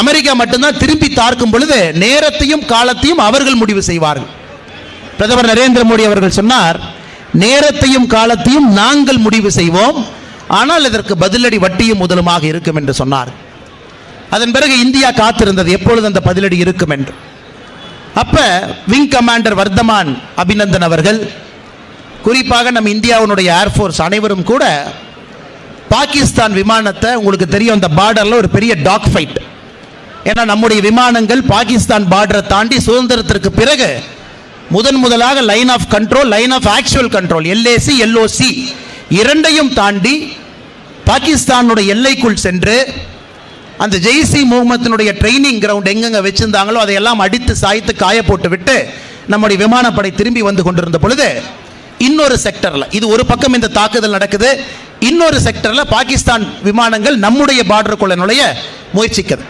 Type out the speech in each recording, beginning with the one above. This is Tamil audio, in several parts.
அமெரிக்கா மட்டும்தான் திரும்பி தார்க்கும் பொழுது நேரத்தையும் காலத்தையும் அவர்கள் முடிவு செய்வார்கள். பிரதமர் நரேந்திர மோடி அவர்கள் சொன்னார் நேரத்தையும் காலத்தையும் நாங்கள் முடிவு செய்வோம். ஆனால் இதற்கு பதிலடி வட்டியும் முதலுமாக இருக்கும் என்று சொன்னார். அதன் பிறகு இந்தியா காத்திருந்தது. எப்பொழுது அந்த பதிலடி இருக்கும் என்று? அப்ப விங் கமாண்டர் வர்தமான் அபிநந்தன் அவர்கள் குறிப்பாக நம்ம இந்தியாவினுடைய ஏர்ஃபோர்ஸ் அனைவரும் கூட பாகிஸ்தான் விமானத்தை உங்களுக்கு தெரியும் அந்த பார்டரில் ஒரு பெரிய டாக் ஃபைட் ஏன்னா நம்முடைய விமானங்கள் பாகிஸ்தான் பார்டரை தாண்டி சுதந்திரத்திற்கு பிறகு முதன் முதலாக line of control line of actual control LAC LOC இரண்டையும் தாண்டி பாகிஸ்தானுடைய எல்லைக்குள் சென்று அந்த ஜெய்சி முகமத்தினுடைய ட்ரைனிங் கிரவுண்ட் எங்கெங்க வச்சிருந்தாங்களோ அதையெல்லாம் அடித்து சாய்த்து காய போட்டு விட்டு நம்முடைய விமானப்படை திரும்பி வந்து கொண்டிருந்த பொழுது இன்னொரு செக்டரில் இது ஒரு பக்கம் இந்த தாக்குதல் நடக்குது இன்னொரு செக்டரில் பாகிஸ்தான் விமானங்கள் நம்முடைய பார்டருக்குள்ள நுழைய முயற்சிக்குது.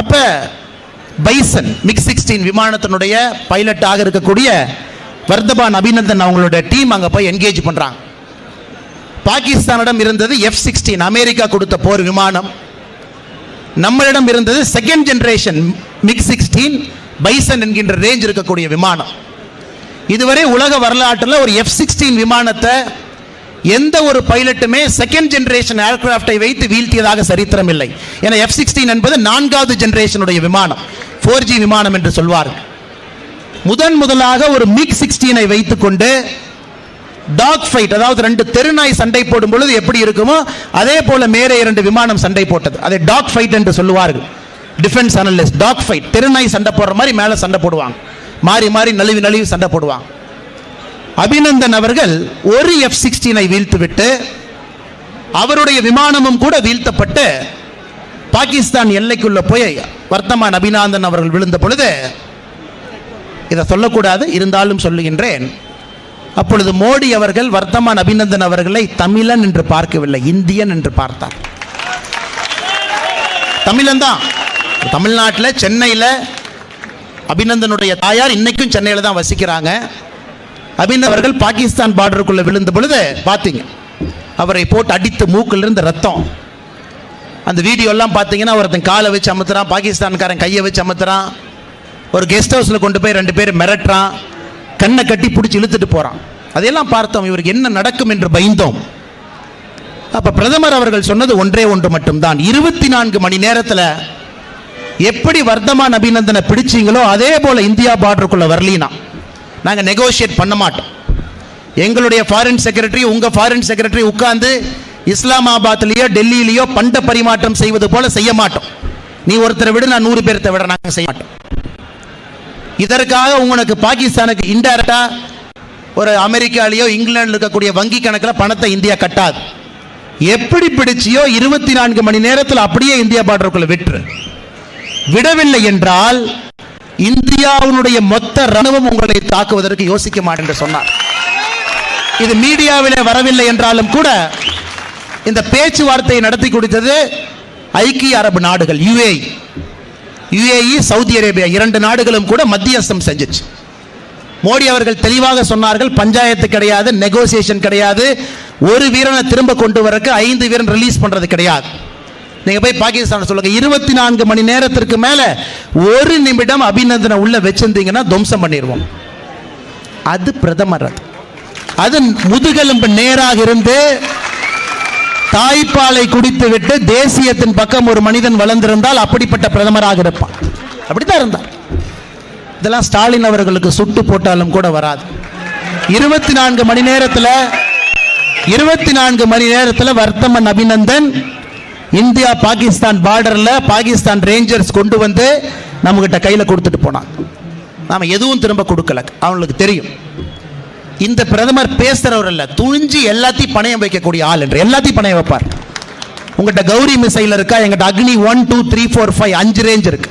அப்ப பைசன் மிக் சிக்ஸ்டீன் விமானத்தினுடைய பைலட்டாக இருக்கக்கூடிய வர்தபான் அபிநந்தன் அவங்களோட டீம் அங்க போய் என்கேஜ் பண்றாங்க. பாகிஸ்தானிடம் இருந்தது எஃப் சிக்ஸ்டீன் அமெரிக்கா கொடுத்த போர் விமானம். நம்மளிடம் இருந்தது second generation MiG sixteen bison என்கின்ற ரேஞ்ச் இருக்கக்கூடிய விமானம். இதுவரை உலக வரலாற்றில் ஒரு எஃப் சிக்ஸ்டீன் விமானத்தை எந்த ஒரு பைலட்டுமே செகண்ட் ஜெனரேஷன் ஏர்கிராஃப்டை வைத்து வீழ்த்தியதாக சரித்திரம் இல்லை. ஏன்னா எஃப் சிக்ஸ்டீன் என்பது நான்காவது ஜெனரேஷனுடைய விமானம். ஃபோர் ஜி விமானம் என்று சொல்வார்கள். முதன் முதலாக ஒரு மிக் சிக்ஸ்டீனை வைத்துக்கொண்டு டாக் ஃபைட் அதாவது ரெண்டு தெருநாய் சண்டை போடும் பொழுது எப்படி இருக்குமோ அதே போல மேலே இரண்டு விமானம் சண்டை போட்டது. அதை டாக் ஃபைட் என்று சொல்லுவார்கள். டிஃபென்ஸ் அனலிஸ்ட் டாக் ஃபைட் தெருநாய் சண்டை போடுற மாதிரி மேலே சண்டை போடுவாங்க. மாறி மாறி நழுவி நழுவி சண்டை போடுவாங்க. அபிநந்தன் அவர்கள் ஒரு எஃப் சிக்ஸ்டீனை வீழ்த்துவிட்டு அவருடைய விமானமும் கூட வீழ்த்தப்பட்டு பாகிஸ்தான் எல்லைக்குள்ள போய் வர்த்தமான் அபிநந்தன் அவர்கள் விழுந்த பொழுது இதை சொல்லக்கூடாது இருந்தாலும் சொல்லுகின்றேன். அப்பொழுது மோடி அவர்கள் வர்த்தமான் அபிநந்தன் அவர்களை தமிழன் என்று பார்க்கவில்லை இந்தியன் என்று பார்த்தார். தமிழன் தான். தமிழ்நாட்டில் சென்னையில் அபிநந்தனுடைய தாயார் இன்னைக்கும் சென்னையில் தான் வசிக்கிறாங்க. அபிநந்தன் அவர்கள் பாகிஸ்தான் பார்டருக்குள்ளே விழுந்த பொழுது பார்த்தீங்க அவரை போட்டு அடித்து மூக்கிலிருந்து ரத்தம். அந்த வீடியோலாம் பார்த்தீங்கன்னா ஒருத்தன் காலை வச்சு அமுத்துறான் பாகிஸ்தான்காரன் கையை வச்சு அமுத்துறான். ஒரு கெஸ்ட் ஹவுஸில் கொண்டு போய் ரெண்டு பேர் மிரட்டுறான். கண்ணை கட்டி பிடிச்சி இழுத்துட்டு போகிறான் அதையெல்லாம் பார்த்தோம் இவருக்கு என்ன நடக்கும் என்று பயந்தோம். அப்போ பிரதமர் அவர்கள் சொன்னது ஒன்றே ஒன்று மட்டும்தான். இருபத்தி நான்கு மணி நேரத்தில் எப்படி வர்த்தமான் அபிநந்தனை பிடிச்சீங்களோ அதே போல் இந்தியா பார்டருக்குள்ளே வரலீனா. நாங்கள் நெகோஷியேட் பண்ண மாட்டோம். எங்களுடைய ஃபாரின் செக்ரட்டரி உங்கள் ஃபாரின் செக்ரட்டரி உட்காந்து இஸ்லாமாபாத்லேயோ டெல்லியிலேயோ பண்ட பரிமாற்றம் செய்வது போல செய்ய மாட்டோம். நீ ஒருத்தரை விட நான் நூறு பேர்த்த விட நாங்கள் செய்ய மாட்டோம். இதற்காக உங்களுக்கு பாகிஸ்தானுக்கு இன்டைரக்டா ஒரு அமெரிக்காலேயோ இங்கிலாண்டில் இருக்கக்கூடிய வங்கி கணக்கில் பணத்தை இந்தியா கட்டாது. எப்படி பிடிச்சியோ இருபத்தி நான்கு மணி நேரத்தில் அப்படியே இந்தியா பார்டருக்குள்ள விட்டுரு. விடவில்லை என்றால் இந்தியாவினுடைய மொத்த ராணுவம் உங்களை தாக்குவதற்கு யோசிக்க மாட்டேன் என்று சொன்னார். இது மீடியாவிலே வரவில்லை என்றாலும் கூட இந்த பேச்சுவார்த்தையை நடத்தி கொடுத்தது ஐக்கிய அரபு நாடுகள் யுஏஇ யுஏஇ சவுதி அரேபியா இரண்டு நாடுகளும் கூட மத்தியஸ்தம் செஞ்சுச்சு. மோடி அவர்கள் தெளிவாக சொன்னார்கள் பஞ்சாயத்து கிடையாது நெகோசியேஷன் கிடையாது ஒரு வீரனை திரும்ப கொண்டு வரக்கு ஐந்து வீரன் ரிலீஸ் பண்றது கிடையாது. நீங்க போய் பாகிஸ்தான் சொல்லுங்க. இருபத்தி நான்கு மணி நேரத்திற்கு மேல ஒரு நிமிடம் அபிநந்தனை உள்ள வச்சிருந்தீங்கன்னா துவம்சம் பண்ணிடுவோம் அது பிரதமர் அது. அது முதுகெலும்பு நேராக இருந்து தாய்ப்பாலை குடித்து விட்டு தேசியத்தின் பக்கம் ஒரு மனிதன் வளர்ந்திருந்தால் அப்படிப்பட்ட பிரதமராக இருப்பான். அப்படித்தான் இருந்தார். இதெல்லாம் ஸ்டாலின் அவர்களுக்கு சுட்டு போட்டாலும் கூட வராது. இருபத்தி நான்கு மணி நேரத்தில் இருபத்தி நான்கு மணி நேரத்தில் வர்த்தமன் அபிநந்தன் இந்தியா பாகிஸ்தான் பார்டரில் பாகிஸ்தான் ரேஞ்சர்ஸ் கொண்டு வந்து நம்மகிட்ட கையில் கொடுத்துட்டு போனான் நாம் எதுவும் திரும்ப கொடுக்கல. அவங்களுக்கு தெரியும். இந்த பிரதமர் பேசுகிறவர் இல்லை. துணிஞ்சு எல்லாத்தையும் பணயம் வைக்கக்கூடிய ஆள் என்று. எல்லாத்தையும் பணயம் வைப்பார். உங்ககிட்ட கௌரி மிசைல் இருக்கா? எங்கிட்ட Agni one two three four five அஞ்சு ரேஞ்ச் இருக்கு.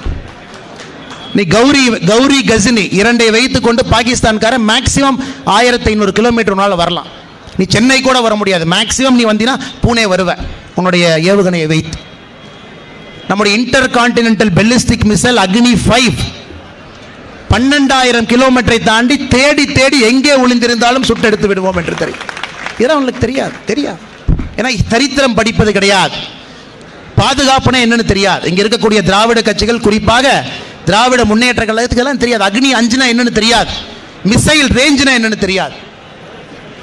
நீ கௌரி கௌரி கசினி இரண்டை வைத்து கொண்டு பாகிஸ்தான்காரன் மேக்சிமம் ஆயிரத்தி ஐநூறு கிலோமீட்டர் வரலாம். நீ சென்னை கூட வர முடியாது. மேக்சிமம் நீ வந்தீங்கன்னா பூனே வருவேன் உன்னுடைய ஏவுகணையை வைத்து. நம்முடைய intercontinental ballistic missile Agni five பன்னெண்டாயிரம் கிலோமீட்டரை தாண்டி தேடி தேடி எங்கே ஒளிந்திருந்தாலும் சுட்டெடுத்து விடுவோம் என்று தெரியும். இதெல்லாம் உங்களுக்கு தெரியாது தெரியாது. ஏன்னா சரித்திரம் படிப்பது கிடையாது. பாதுகாப்புனா என்னன்னு தெரியாது. இங்கே இருக்கக்கூடிய திராவிட கட்சிகள் குறிப்பாக திராவிட முன்னேற்ற கழகத்துக்கெல்லாம் தெரியாது. அக்னி அஞ்சுனா என்னன்னு தெரியாது. மிசைல் ரேஞ்சுனா என்னன்னு தெரியாது.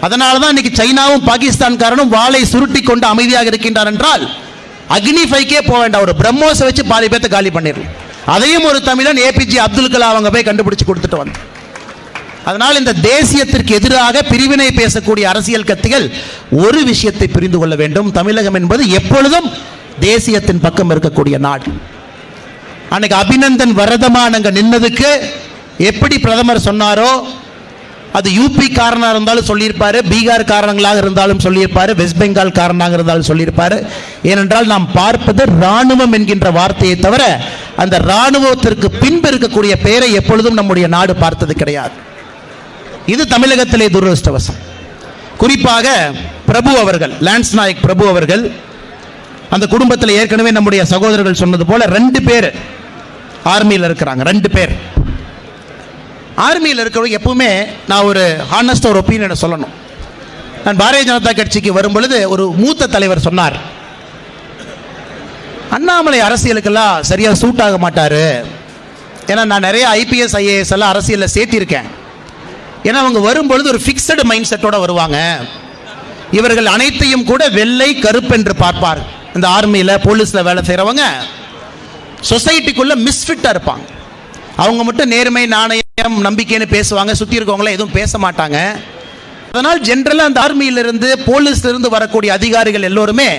அதனால தான் இன்னைக்கு சைனாவும் பாகிஸ்தான்காரனும் வாளை சுருட்டி கொண்டு அமைதியாக இருக்கின்றார் என்றால் அக்னி ஃபைக்கே போக வேண்டாம். ஒரு பிரம்மோஸை வச்சு பாதி பேர்த்த காலி பண்ணிடலாம். அதையும் ஒரு தமிழன் ஏபிஜே அப்துல் கலாம் அவங்க போய் கண்டுபிடிச்சு கொடுத்துட்டு வந்தார் அதனால் இந்த தேசியத்திற்கு எதிராக பிரிவினை பேசக்கூடிய அரசியல் கட்சிகள் ஒரு விஷயத்தை புரிந்து கொள்ள வேண்டும். தமிழகம் என்பது எப்பொழுதும் தேசியத்தின் பக்கம் இருக்கக்கூடிய நாடு. அன்னைக்கு அபிநந்தன் வரதமான் அங்கே நின்னதுக்கு எப்படி பிரதமர் சொன்னாரோ அது யூபி காரனாக இருந்தாலும் சொல்லியிருப்பாரு பீகார் காரணங்களாக இருந்தாலும் சொல்லியிருப்பாரு வெஸ்ட் பெங்கால் காரணமாக இருந்தாலும் சொல்லியிருப்பாரு. ஏனென்றால் நாம் பார்ப்பது ராணுவம் என்கின்ற வார்த்தையை தவிர அந்த ராணுவத்திற்கு பின்பு இருக்கக்கூடிய பெயரை எப்பொழுதும் நம்முடைய நாடு பார்த்தது கிடையாது. இது தமிழகத்திலே துரதிருஷ்டவசம். குறிப்பாக பிரபு அவர்கள் லான்ஸ் நாயக் பிரபு அவர்கள் அந்த குடும்பத்தில் ஏற்கனவே நம்முடைய சகோதரர்கள் சொன்னது போல ரெண்டு பேர் ஆர்மியில் இருக்கிறாங்க ரெண்டு பேர். ஆர்மியில் இருக்கிறவங்க எப்பவுமே நான் ஒரு ஹானஸ்ட் ஒரு ஒப்பீனியனை சொல்லணும். நான் பாரதிய ஜனதா கட்சிக்கு வரும் பொழுது ஒரு மூத்த தலைவர் சொன்னார். அண்ணாமலை அரசியலுக்கெல்லாம் சரியாக சூட் ஆக மாட்டார். ஏன்னா நான் நிறைய ஐபிஎஸ் ஐஏஎஸ் எல்லாம் அரசியலில் சேர்த்திருக்கேன். ஏன்னா அவங்க வரும்பொழுது ஒரு ஃபிக்ஸடு மைண்ட் செட்டோட வருவாங்க. இவர்கள் அனைத்தையும் கூட வெள்ளை கருப்பு என்று பார்ப்பார். இந்த ஆர்மியில் போலீஸில் வேலை செய்கிறவங்க சொசைட்டிக்குள்ளே மிஸ்ஃபிட்டாக இருப்பாங்க. அவங்க மட்டும் நேர்மை நாணயம் நம்பிக்கைன்னு பேசுவாங்க சுற்றி இருக்கவங்களாம் எதுவும் பேச மாட்டாங்க. அதனால் ஜென்ரலாக அந்த ஆர்மியிலிருந்து போலீஸ்லேருந்து வரக்கூடிய அதிகாரிகள் எல்லோருமே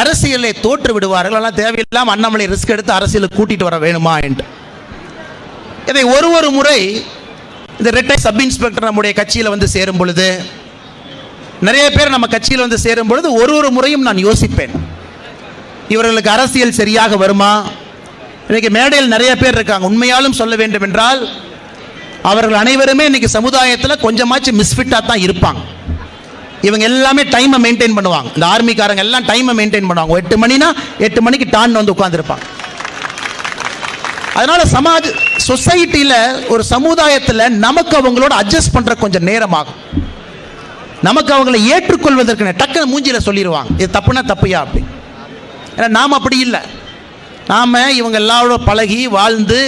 அரசியலை தோற்று விடுவார்கள். ஆனால் தேவையில்லாமல் அண்ணாமலை ரிஸ்க் எடுத்து அரசியலுக்கு கூட்டிட்டு வர வேணுமா என்று. இதை ஒரு ஒரு முறை இந்த ரிட்டை சப் இன்ஸ்பெக்டர் நம்முடைய கட்சியில் வந்து சேரும் பொழுது நிறைய பேர் நம்ம கட்சியில் வந்து சேரும் பொழுது ஒரு ஒரு முறையும் நான் யோசிப்பேன். இவர்களுக்கு அரசியல் சரியாக வருமா? இன்றைக்கு மேடையில் நிறைய பேர் இருக்காங்க. உண்மையாலும் சொல்ல வேண்டும் என்றால் அவர்கள் அனைவருமே இன்னைக்கு சமுதாயத்தில் கொஞ்சமாச்சும் மிஸ்ஃபிட்டாக தான் இருப்பாங்க. இவங்க எல்லாமே டைமை மெயின்டைன் பண்ணுவாங்க. இந்த ஆர்மிக்காரங்க எல்லாம் டைமை மெயின்டைன் பண்ணுவாங்க. எட்டு மணினா எட்டு மணிக்கு டான் வந்து உட்காந்துருப்பாங்க அதனால சமாஜ் சொசைட்டியில் ஒரு சமுதாயத்தில் நமக்கு அவங்களோட அட்ஜஸ்ட் பண்ணுற கொஞ்சம் நேரமாகும். நமக்கு அவங்களை ஏற்றுக்கொள்வதற்கு டக்குன்னு மூஞ்சியில் சொல்லிடுவாங்க இது தப்புனா தப்புயா அப்படி. ஏன்னா நாம் அப்படி இல்லை. நாம் இவங்க எல்லாரோட பழகி வாழ்ந்து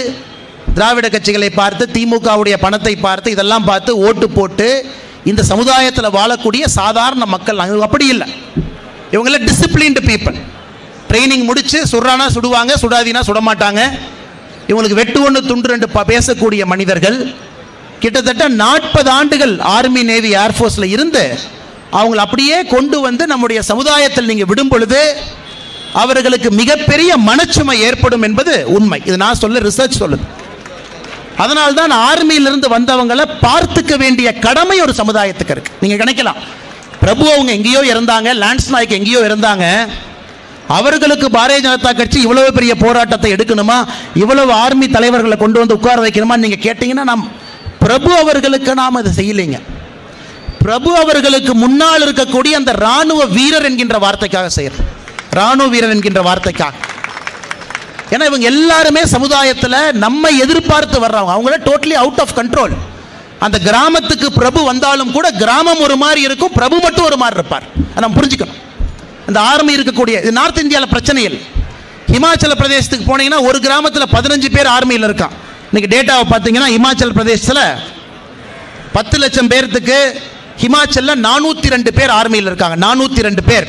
திராவிட கட்சிகளை பார்த்து திமுகவுடைய பணத்தை பார்த்து இதெல்லாம் பார்த்து ஓட்டு போட்டு இந்த சமுதாயத்தில் வாழக்கூடிய சாதாரண மக்கள் அப்படி இல்லை. இவங்கள டிசிப்ளின்டு பீப்புள் ட்ரைனிங் முடித்து சுடுறானா சுடுவாங்க சுடாதீனா சுட மாட்டாங்க இவங்களுக்கு வெட்டு ஒன்று துண்டு ரெண்டு ப- பேசக்கூடிய மனிதர்கள் கிட்டத்தட்ட நாற்பது ஆண்டுகள் ஆர்மி நேவி ஏர்ஃபோர்ஸில் இருந்து அவங்களை அப்படியே கொண்டு வந்து நம்முடைய சமுதாயத்தில் நீங்கள் விடும் பொழுது அவர்களுக்கு மிகப்பெரிய மனச்சுமை ஏற்படும் என்பது உண்மை. இது நான் சொல்ல ரிசர்ச் சொல்லுது. அதனால தான் ஆர்மியிலிருந்து வந்தவங்களை பார்த்துக்க வேண்டிய கடமை ஒரு சமுதாயத்துக்கு இருக்கு. நீங்க நினைக்கலாம் பிரபு அவங்க எங்கேயோ இருந்தாங்க லான்ஸ் நாய்க்கு எங்கேயோ இருந்தாங்க அவர்களுக்கு பாரதிய ஜனதா கட்சி இவ்வளவு பெரிய போராட்டத்தை எடுக்கணுமா? இவ்வளவு ஆர்மி தலைவர்களை கொண்டு வந்து உட்கார வைக்கணுமா? நீங்க கேட்டீங்கன்னா நாம் பிரபு அவர்களுக்கு நாம் அதை செய்யலைங்க. பிரபு அவர்களுக்கு முன்னால் இருக்கக்கூடிய அந்த ராணுவ வீரர் என்கின்ற வார்த்தைக்காக செய்யறோம் ராணுவ வீரர் என்கின்ற வார்த்தைக்காக. ஏன்னா இவங்க எல்லாருமே சமுதாயத்தில் நம்ம எதிர்பார்த்து வர்றவங்க. அவங்கள டோட்டலி அவுட் ஆஃப் கண்ட்ரோல் அந்த கிராமத்துக்கு பிரபு வந்தாலும் கூட கிராமம் ஒரு மாதிரி இருக்கும் பிரபு மட்டும் ஒரு மாதிரி இருப்பார். அதை நம்ம புரிஞ்சுக்கணும். அந்த ஆர்மி இருக்கக்கூடிய இது நார்த் இந்தியாவில் பிரச்சனைகள் ஹிமாச்சல பிரதேசத்துக்கு போனீங்கன்னா ஒரு கிராமத்தில் பதினஞ்சு பேர் ஆர்மியில் இருக்கான். இன்னைக்கு டேட்டாவை பார்த்தீங்கன்னா ஹிமாச்சல் பிரதேசத்தில் பத்து லட்சம் பேர்த்துக்கு ஹிமாச்சலில் நானூற்றி ரெண்டு பேர் ஆர்மியில் இருக்காங்க. நானூற்றி ரெண்டு பேர்.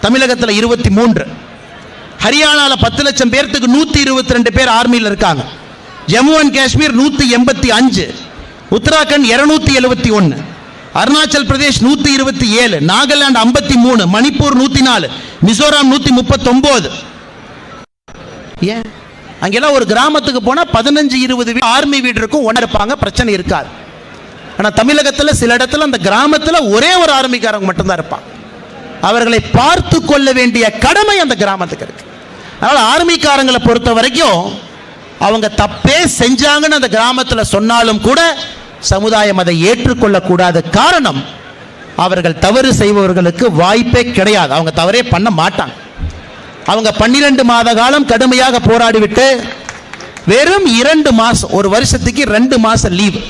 தமிழகத்தில் இருபத்தி மூன்று. ஹரியானாவில் பத்து லட்சம் பேர்த்துக்கு நூற்றி இருபத்தி ரெண்டு பேர் ஆர்மியில் இருக்காங்க. ஜம்மு அண்ட் காஷ்மீர் நூற்றி எண்பத்தி அஞ்சு. உத்தராகண்ட் இருநூத்தி எழுபத்தி ஒன்று அருணாச்சல் பிரதேஷ் நூற்றி இருபத்தி ஏழு. நாகாலாந்து ஐம்பத்தி மூணு. மணிப்பூர் நூற்றி நாலு. மிசோராம் நூற்றி முப்பத்தொம்போது. ஏன்? அங்கெல்லாம் ஒரு கிராமத்துக்கு போனால் பதினஞ்சு இருபது வீடு ஆர்மி வீடு இருக்கும் ஒன்று இருப்பாங்க. பிரச்சனை இருக்காது. ஆனால் தமிழகத்தில் சில இடத்துல அந்த கிராமத்தில் ஒரே ஒரு ஆர்மிக்காரங்க மட்டும்தான் இருப்பான் அவர்களை பார்த்து கொள்ள வேண்டிய கடமை அந்த கிராமத்துக்கு இருக்கு. அதனால் ஆர்மிக்காரங்களை பொறுத்த வரைக்கும் அவங்க தப்பே செஞ்சாங்கன்னு அந்த கிராமத்தில் சொன்னாலும் கூட சமுதாயம் அதை ஏற்றுக்கொள்ளக்கூடாத காரணம் அவர்கள் தவறு செய்பவர்களுக்கு வாய்ப்பே கிடையாது. அவங்க தவறே பண்ண மாட்டாங்க. அவங்க பன்னிரெண்டு மாத காலம் கடுமையாக போராடிவிட்டு வெறும் இரண்டு மாதம் ஒரு வருஷத்துக்கு ரெண்டு மாதம் லீவு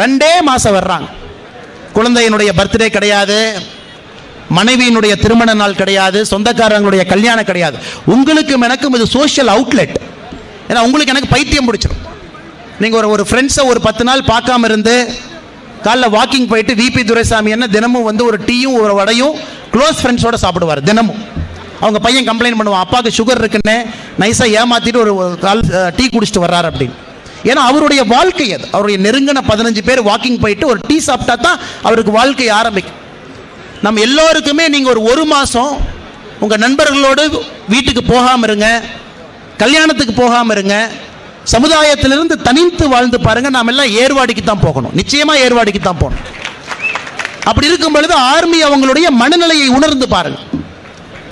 ரெண்டே மாதம் வர்றாங்க. குழந்தையினுடைய பர்த்டே கிடையாது. மனைவியினுடைய திருமண நாள் கிடையாது சொந்தக்காரங்களுடைய கல்யாணம் கிடையாது. உங்களுக்கும் எனக்கும் இது சோஷியல் அவுட்லெட் ஏன்னா உங்களுக்கு எனக்கு பைத்தியம் பிடிச்சிடும் நீங்கள் ஒரு ஒரு ஃப்ரெண்ட்ஸை ஒரு பத்து நாள் பார்க்காம இருந்து காலைல வாக்கிங் போயிட்டு விபி துரைசாமி என்ன தினமும் வந்து ஒரு டீயும் ஒரு வடையும் க்ளோஸ் ஃப்ரெண்ட்ஸோட சாப்பிடுவார் தினமும். அவங்க பையன் கம்ப்ளைண்ட் பண்ணுவான் அப்பாவுக்கு சுகர் இருக்குன்னு நைஸாக ஏமாற்றிட்டு ஒரு ஒரு கால் டீ குடிச்சிட்டு வர்றாரு அப்படின்னு. ஏன்னா அவருடைய வாழ்க்கை அது. அவருடைய நெருங்கின பதினஞ்சு பேர் வாக்கிங் போயிட்டு ஒரு டீ சாப்பிட்டா தான் அவருக்கு வாழ்க்கை ஆரம்பிக்கும். நம்ம எல்லோருக்குமே நீங்கள் ஒரு ஒரு மாதம் உங்கள் நண்பர்களோடு வீட்டுக்கு போகாமல் இருங்க கல்யாணத்துக்கு போகாமல் இருங்க சமுதாயத்திலிருந்து தனித்து வாழ்ந்து பாருங்கள் நாம் எல்லாம் ஏர்வாடிக்கு தான் போகணும். நிச்சயமாக ஏர்வாடிக்கு தான் போகணும். அப்படி இருக்கும் பொழுது ஆர்மி அவங்களுடைய மனநிலையை உணர்ந்து பாருங்கள்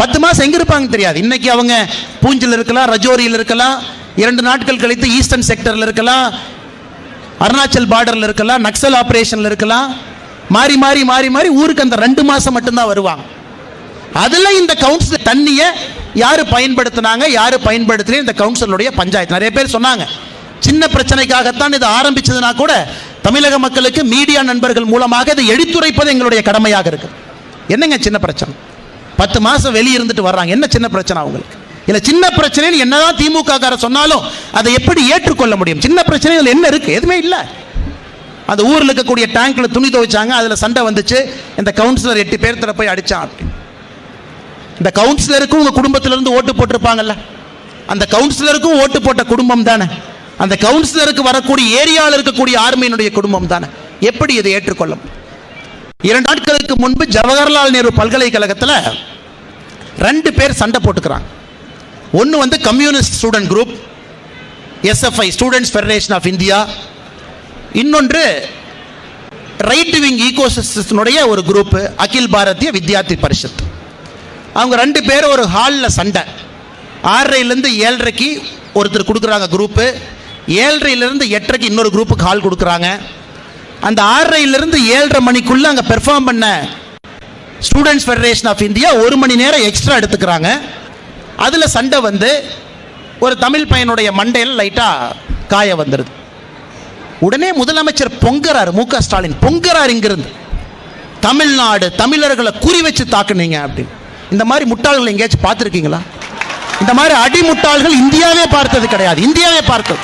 பத்து மாதம் எங்கே இருப்பாங்க தெரியாது. இன்னைக்கு அவங்க பூஞ்சில் இருக்கலாம் ரஜோரியில் இருக்கலாம் இரண்டு நாட்கள் கழித்து ஈஸ்டர்ன் செக்டரில் இருக்கலாம் அருணாச்சல் பார்டரில் இருக்கலாம் நக்சல் ஆப்ரேஷனில் இருக்கலாம் மாறி மாறி மாறி மாறி ஊருக்கு அந்த ரெண்டு மாதம் மட்டும்தான் வருவாங்க. அதில் இந்த கவுன்சில் தண்ணியை யார் பயன்படுத்தினாங்க யார் பயன்படுத்தலையும் இந்த கவுன்சிலுடைய பஞ்சாயத்து. நிறைய பேர் சொன்னாங்க. சின்ன பிரச்சனைக்காகத்தான் இது ஆரம்பிச்சதுனா கூட தமிழக மக்களுக்கு மீடியா நண்பர்கள் மூலமாக இதை எடுத்துரைப்பது எங்களுடைய கடமையாக இருக்கு. என்னங்க சின்ன பிரச்சனை? பத்து மாதம் வெளியே இருந்துட்டு வர்றாங்க. என்ன சின்ன பிரச்சனை அவங்களுக்கு? இல்லை சின்ன பிரச்சனைன்னு என்னதான் திமுக சொன்னாலும் அதை எப்படி ஏற்றுக்கொள்ள முடியும்? சின்ன பிரச்சனைகள் என்ன இருக்கு? எதுவுமே இல்லை. அந்த ஊரில் இருக்கக்கூடிய டேங்க்ல துணி துவைச்சாங்க அதில் சண்டை வந்துச்சு. இந்த கவுன்சிலர் எட்டு பேர்த்துல போய் அடித்தான் அப்படின்னு இந்த கவுன்சிலருக்கும் உங்கள் குடும்பத்திலேருந்து ஓட்டு போட்டிருப்பாங்கல்ல. அந்த கவுன்சிலருக்கும் ஓட்டு போட்ட குடும்பம் தானே. அந்த கவுன்சிலருக்கு வரக்கூடிய ஏரியாவில் இருக்கக்கூடிய ஆர்மியினுடைய குடும்பம் தானே. எப்படி இதை ஏற்றுக்கொள்ளும் இரண்டு நாட்களுக்கு முன்பு ஜவஹர்லால் நேரு பல்கலைக்கழகத்தில் ரெண்டு பேர் சண்டை போட்டுக்கிறாங்க. ஒன்று வந்து communist student group SFI students federation of India இன்னொன்று ரைட் விங் ஈகோசிஸ்டனுடைய ஒரு குரூப் அகில் பாரதிய வித்யார்த்தி பரிஷத். அவங்க ரெண்டு பேரும் ஒரு ஹாலில் சண்டை. ஆறரைலேருந்து ஏழரைக்கு ஒருத்தர் கொடுக்குறாங்க குரூப்பு ஏழரையிலேருந்து எட்டரைக்கு இன்னொரு குரூப்புக்கு ஹால் கொடுக்குறாங்க. அந்த ஆறரையிலேருந்து ஏழரை மணிக்குள்ளே அங்கே பெர்ஃபார்ம் பண்ண ஸ்டூடெண்ட்ஸ் ஃபெடரேஷன் ஆஃப் இந்தியா ஒரு மணி நேரம் எக்ஸ்ட்ரா எடுத்துக்கிறாங்க. அதில் சண்டை வந்து ஒரு தமிழ் பையனுடைய மண்டையில் லைட்டாக காய வந்துடுது உடனே முதலமைச்சர் பொங்கறாரு. மு க ஸ்டாலின் பொங்கறார் இங்கிருந்து. தமிழ்நாடு தமிழர்களை குறி வச்சு தாக்குனீங்க அப்படின்னு. இந்த மாதிரி முட்டாள்களை எங்கேயாச்சும் பார்த்துருக்கீங்களா? இந்த மாதிரி அடி முட்டாள்கள் இந்தியாவே பார்த்தது கிடையாது. இந்தியாவே பார்த்தது.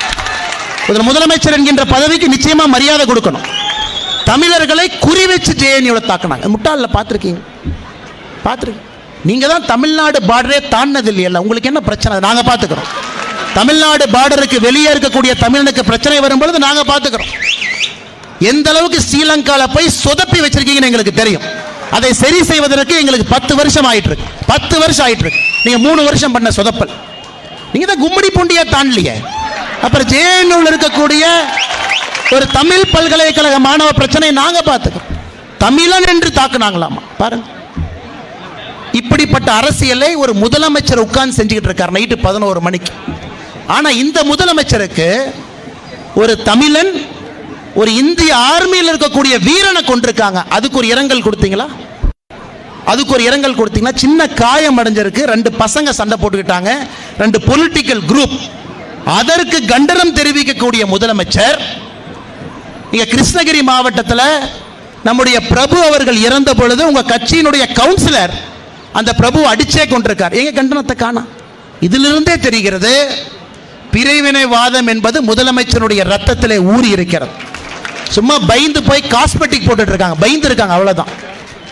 இதில் முதலமைச்சர் என்கின்ற பதவிக்கு நிச்சயமா மரியாதை கொடுக்கணும். தமிழர்களை குறி வச்சு ஜேஎன்யூல தாக்கினாங்க. முட்டாளில் பார்த்துருக்கீங்க? பார்த்துருக்கீங்க? நீங்கள் தான் தமிழ்நாடு பார்டரே தாண்டினது இல்லையல்ல. உங்களுக்கு என்ன பிரச்சனை? நாங்கள் பார்த்துக்கிறோம். தமிழ்நாடு பார்டருக்கு வெளியே இருக்கக்கூடிய தமிழனுக்கு பிரச்சனை வரும்பொழுது நாங்கள் பார்த்துக்கிறோம். எந்த அளவுக்கு ஸ்ரீலங்காவில் போய் சொதப்பி வச்சிருக்கீங்கன்னு எங்களுக்கு தெரியும். அதை சரி செய்வதற்கு எங்களுக்கு பத்து வருஷம் ஆயிட்டு இருக்கு பத்து வருஷம் ஆயிட்டு இருக்கு நீங்க மூணு வருஷம் பண்ண சொதப்பல். நீங்க தான் கும்மிடி பூண்டியா தாண்டலையே. அப்புறம் ஜேஎன்யூல இருக்கக்கூடிய ஒரு தமிழ் பல்கலைக்கழக மாணவ பிரச்சனையை நாங்க பார்த்துக்கிறோம். தமிழன் என்று தாக்குனாங்களாமா? பாருங்க. இப்படிப்பட்ட அரசியலை ஒரு முதலமைச்சர் உட்கார்ந்து செஞ்சுக்கிட்டு இருக்கார். நைட்டு பதினோரு மணிக்கு. ஆனால் இந்த முதலமைச்சருக்கு ஒரு தமிழன் ஒரு இந்திய ஆர்மியில் இருக்கக்கூடிய வீரனை கொண்டிருக்காங்க. அதுக்கு ஒரு இரங்கல் கொடுத்தீங்களா? அதுக்கு ஒரு இரங்கல் கொடுத்தீங்கன்னா சின்ன காயம் அடைஞ்சிருக்கு. ரெண்டு பசங்க சண்டை போட்டுக்கிட்டாங்க. ரெண்டு பொலிட்டிக்கல் குரூப் அதற்கு கண்டனம் தெரிவிக்கக்கூடிய முதலமைச்சர் இங்க கிருஷ்ணகிரி மாவட்டத்தில் நம்முடைய பிரபு அவர்கள் இறந்த பொழுது உங்க கட்சியினுடைய கவுன்சிலர் அந்த பிரபு அடிச்சே கொண்டிருக்கார். எங்க கண்டனத்தை காணா? இதிலிருந்தே தெரிகிறது பிரிவினைவாதம் என்பது முதலமைச்சருடைய ரத்தத்திலே ஊறி இருக்கிறது சும்மா பயந்து போய் காஸ்மெட்டிக் போட்டுட்டு இருக்காங்க. பயந்து இருக்காங்க அவ்வளவுதான்.